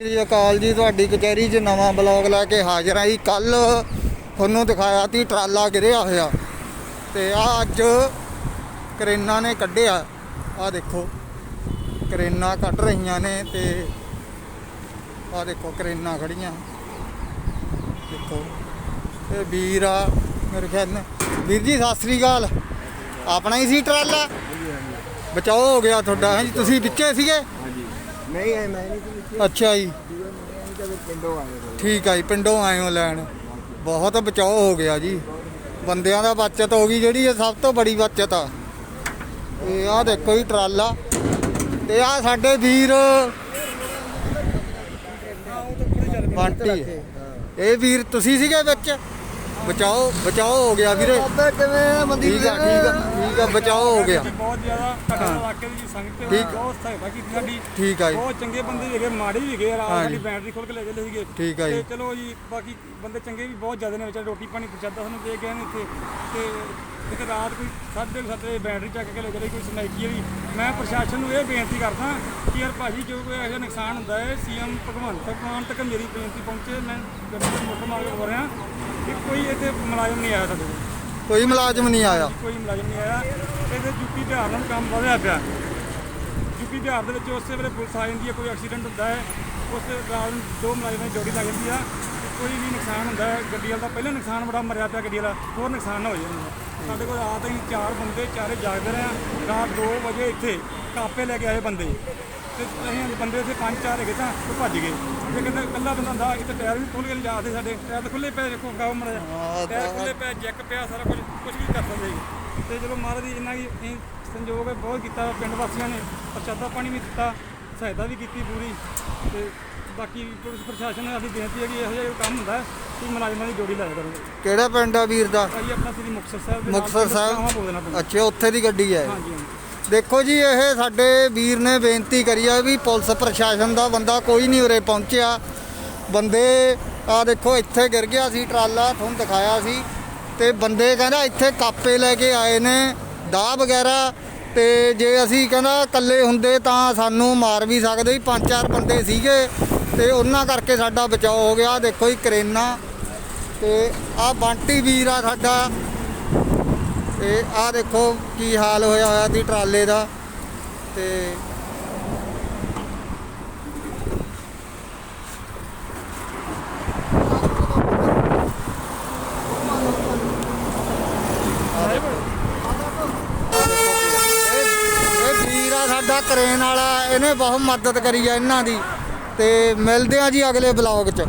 ਸ੍ਰੀ ਅਕਾਲ ਜੀ, ਤੁਹਾਡੀ ਕਚਹਿਰੀ 'ਚ ਨਵਾਂ ਬਲੌਗ ਲੈ ਕੇ ਹਾਜ਼ਰ ਆਈ ਜੀ। ਕੱਲ ਤੁਹਾਨੂੰ ਦਿਖਾਇਆ ਸੀ, ਟਰਾਲਾ ਗਿਰਿਆ ਹੋਇਆ। ਤੇ ਆ ਅੱਜ ਕਰੇਨਾ ਨੇ ਕੱਢਿਆ। ਆ ਦੇਖੋ, ਕਰੇਨਾ ਕੱਢ ਰਹੀਆਂ ਨੇ ਤੇ ਆ ਦੇਖੋ, ਕਰੇਨਾ ਖੜੀਆਂ ਦੇਖੋ, ਇਹ ਵੀਰ ਆ, ਮੇਰੇ ਖਿਆਲ ਨਾਲ। ਵੀਰ ਜੀ, ਸਤਿ ਸ੍ਰੀ ਅਕਾਲ। ਆਪਣਾ ਹੀ ਸੀ ਟਰਾਲਾ? ਬਚਾਓ ਹੋ ਗਿਆ ਤੁਹਾਡਾ, ਹਾਂਜੀ। ਤੁਸੀਂ ਵਿੱਚੇ ਸੀਗੇ? ਨਹੀਂ ਹੈ ਮੈਂ ਨਹੀਂ ਸੀ ਅੱਛਾ ਜੀ। ਪਿੰਡੋਂ ਆਏ। ਠੀਕ ਆ ਜੀ ਪਿੰਡੋਂ ਆਏ ਹੋ ਲੈਣ। ਬਹੁਤ ਬਚਾਓ ਹੋ ਗਿਆ ਜੀ। ਬੰਦਿਆਂ ਦਾ ਬਚਤ ਹੋ ਗਈ ਜਿਹੜੀ ਇਹ ਸਭ ਤੋਂ ਬੜੀ ਬਚਤ ਆ। ਇਹ ਆ ਦੇਖੋ ਜੀ ਟਰਾਲਾ। ਤੇ ਆ ਸਾਡੇ ਵੀਰ ਬੰਟੀ। ਇਹ ਵੀਰ ਤੁਸੀਂ ਸੀਗੇ ਵਿੱਚ? ਬਚਾਓ ਬਚਾਓ ਹੋ ਗਿਆ ਵੀਰੇ। ਬਾਬਾ ਕਿਵੇਂ ਆ ਮੰਦੀ ਠੀਕ ਆ ਠੀਕ ਆ ਠੀਕ ਆ ਬਚਾਓ ਹੋ ਗਿਆ। ਬਹੁਤ ਜ਼ਿਆਦਾ ਘਟਨਾ ਇਲਾਕੇ ਦੀ ਸੰਗਤ ਤੇ। ਬਹੁਤ ਸਹਾਇਤਾ ਕੀਤੀ ਸਾਡੀ। ਠੀਕ ਆ ਜੀ। ਬਹੁਤ ਚੰਗੇ ਬੰਦੇ ਹੈਗੇ ਮਾੜੇ ਵੀ ਹੈਗੇ ਰਾਤ। ਸਾਡੀ ਬੈਟਰੀ ਖੋਲ ਕੇ ਲੈ ਜਾਂਦੇ ਸੀਗੇ। ਠੀਕ ਆ ਜੀ। ਤੇ ਚਲੋ ਜੀ ਬਾਕੀ ਬੰਦੇ ਚੰਗੇ ਵੀ ਬਹੁਤ ਜ਼ਿਆਦਾ ਨੇ ਵਿਚਾਰੇ ਰੋਟੀ ਪਾਣੀ ਪ੍ਰਸ਼ਾਦਾ ਸਾਨੂੰ ਦੇ ਗਏ ਨੇ ਇੱਥੇ। ਤੇ ਕਿਤੇ ਰਾਤ ਕੋਈ ਸਾਢੇ ਕੁ ਸੱਤ ਵਜੇ ਬੈਟਰੀ ਚੱਕ ਕੇ ਲੈ ਜਾਂਦੇ ਕੋਈ ਸਨਾਈਕੀ ਵੀ ਮੈਂ ਪ੍ਰਸ਼ਾਸਨ ਨੂੰ ਇਹ ਬੇਨਤੀ ਕਰਦਾ ਕਿ ਯਾਰ ਭਾਜੀ ਜੋ ਕੋਈ ਇਹੋ ਜਿਹਾ ਨੁਕਸਾਨ ਹੁੰਦਾ ਹੈ ਸੀਐਮ ਭਗਵੰਤ ਮਾਨ ਤੱਕ ਮੇਰੀ ਬੇਨਤੀ ਪਹੁੰਚੇ। ਮੈਂ ਗੱਡੀ ਮੋਟਰ ਮਾਰ ਕੇ ਬੋਲ ਰਿਹਾ ਕਿ ਕੋਈ ਇੱਥੇ ਮੁਲਾਜ਼ਮ ਨਹੀਂ ਆਇਆ ਸਾਡੇ ਕੋਲ। ਕੋਈ ਮੁਲਾਜ਼ਮ ਨਹੀਂ ਆਇਆ। ਕੋਈ ਮੁਲਾਜ਼ਮ ਨਹੀਂ ਆਇਆ। ਇਹਦੇ ਯੂਪੀ ਬਿਹਾਰ ਨਾਲ ਕੰਮ ਵਧਿਆ ਪਿਆ। ਯੂਪੀ ਬਿਹਾਰ ਦੇ ਵਿੱਚ ਉਸੇ ਵੇਲੇ ਪੁਲਿਸ ਆ ਜਾਂਦੀ ਹੈ ਕੋਈ ਐਕਸੀਡੈਂਟ ਹੁੰਦਾ ਹੈ। ਉਸ ਰਾਤ ਨੂੰ ਦੋ ਮੁਲਾਜ਼ਮਾਂ ਦੀ ਜੋੜੀ ਲੱਗ ਜਾਂਦੀ ਆ। ਕੋਈ ਵੀ ਨੁਕਸਾਨ ਹੁੰਦਾ ਹੈ ਗੱਡੀ ਵਾਲਾ ਦਾ ਪਹਿਲਾਂ ਨੁਕਸਾਨ ਬੜਾ ਮਰਿਆ ਪਿਆ ਗੱਡੀ ਵਾਲਾ ਹੋਰ ਨੁਕਸਾਨ ਨਾ ਹੋ ਜਾਵੇ ਸਾਡੇ ਕੋਲ ਰਾਤ ਅਸੀਂ ਚਾਰ ਬੰਦੇ ਚਾਰੇ ਜਾਗਦੇ ਰਹੇ ਹਾਂ। ਰਾਤ 2 ਵਜੇ ਇੱਥੇ ਕਾਪੇ ਲੈ ਕੇ ਆਏ ਬੰਦੇ। ਤੇ ਅਸੀਂ ਬੰਦੇ ਇੱਥੇ ਪੰਜ ਚਾਰ ਹੈਗੇ ਤਾਂ ਉਹ ਭੱਜ ਗਏ। ਜੇ ਕਹਿੰਦਾ ਇਕੱਲਾ ਬੰਦਾ ਹੁੰਦਾ ਇੱਥੇ ਟਾਇਰ ਵੀ ਖੁੱਲ ਕੇ ਲਿਜਾਦੇ ਸਾਡੇ। ਟਾਇਰ ਤਾਂ ਖੁੱਲੇ ਪਏ ਦੇਖੋ ਗਾਉ ਹਾਂ, ਟਾਇਰ ਖੁੱਲੇ ਪਏ ਜੈਕ ਪਿਆ ਸਾਰਾ ਕੁਝ ਕੁਝ ਵੀ ਕਰ ਸਕਦੇ ਸੀ। ਤੇ ਚਲੋ ਮਹਾਰਾਜ ਦੀ ਹੀ ਅਸੀਂ ਸੰਯੋਗ ਬਹੁਤ ਕੀਤਾ ਪਿੰਡ ਵਾਸੀਆਂ ਨੇ ਪ੍ਰਸ਼ਾਦਾ ਪਾਣੀ ਵੀ ਦਿੱਤਾ ਸਹਾਇਤਾ ਵੀ ਕੀਤੀ ਪੂਰੀ। ਤੇ ਬਾਕੀ ਪੁਲਿਸ ਪ੍ਰਸ਼ਾਸਨ ਨੂੰ ਸਾਡੀ ਬੇਨਤੀ ਹੈ ਕਿ ਇਹੋ ਜਿਹਾ ਕੰਮ ਹੁੰਦਾ ਕਿ ਮੁਲਾਜ਼ਮਾਂ ਦੀ ਜੋੜੀ ਲਾਇਆ ਕਰੋ। ਕਿਹੜਾ ਪਿੰਡ ਆ ਵੀਰ ਦਾ? ਭਾਈ ਆਪਣਾ ਸ੍ਰੀ ਮੁਕਤਸਰ ਸਾਹਿਬ ਦੇ ਨਾਲ ਮੁਕਤਸਰ ਸਾਹਿਬ? ਅੱਛਾ ਉੱਥੇ ਦੀ ਗੱਡੀ ਹੈ। ਹਾਂਜੀ ਹਾਂਜੀ। ਦੇਖੋ ਜੀ ਇਹ ਸਾਡੇ ਵੀਰ ਨੇ ਬੇਨਤੀ ਕਰੀ ਆ ਵੀ ਪੁਲਿਸ ਪ੍ਰਸ਼ਾਸਨ ਦਾ ਬੰਦਾ ਕੋਈ ਨਹੀਂ ਉਰੇ ਪਹੁੰਚਿਆ। ਬੰਦੇ ਆ ਦੇਖੋ ਇੱਥੇ ਗਿਰ ਗਿਆ ਸੀ ਟਰਾਲਾ ਤੁਹਾਨੂੰ ਦਿਖਾਇਆ ਸੀ। ਤੇ ਬੰਦੇ ਕਹਿੰਦਾ ਇੱਥੇ ਕਾਪੇ ਲੈ ਕੇ ਆਏ ਨੇ ਦਾਹ ਵਗੈਰਾ। ਤੇ ਜੇ ਅਸੀਂ ਕਹਿੰਦਾ ਇਕੱਲੇ ਹੁੰਦੇ ਤਾਂ ਸਾਨੂੰ ਮਾਰ ਵੀ ਸਕਦੇ ਸੀ ਪੰਜ ਚਾਰ ਬੰਦੇ ਸੀਗੇ। ਤੇ ਉਹਨਾਂ ਕਰਕੇ ਸਾਡਾ ਬਚਾਅ ਹੋ ਗਿਆ। ਦੇਖੋ ਜੀ, ਕਰੇਨਾ ਤੇ ਆ ਬਾਂਟੀ ਵੀਰ ਆ ਸਾਡਾ। ਤੇ ਆਹ ਦੇਖੋ ਕੀ ਹਾਲ ਹੋਇਆ ਹੋਇਆ ਸੀ ਟਰਾਲੇ ਦਾ। ਤੇ ਇਹ ਵੀਰ ਆ ਸਾਡਾ ਕਰੇਨ ਵਾਲਾ, ਇਹਨੇ ਬਹੁਤ ਮਦਦ ਕਰੀ ਆ ਇਹਨਾਂ ਦੀ। ਤੇ ਮਿਲਦੇ ਆ ਜੀ ਅਗਲੇ ਬਲੌਗ 'ਚ।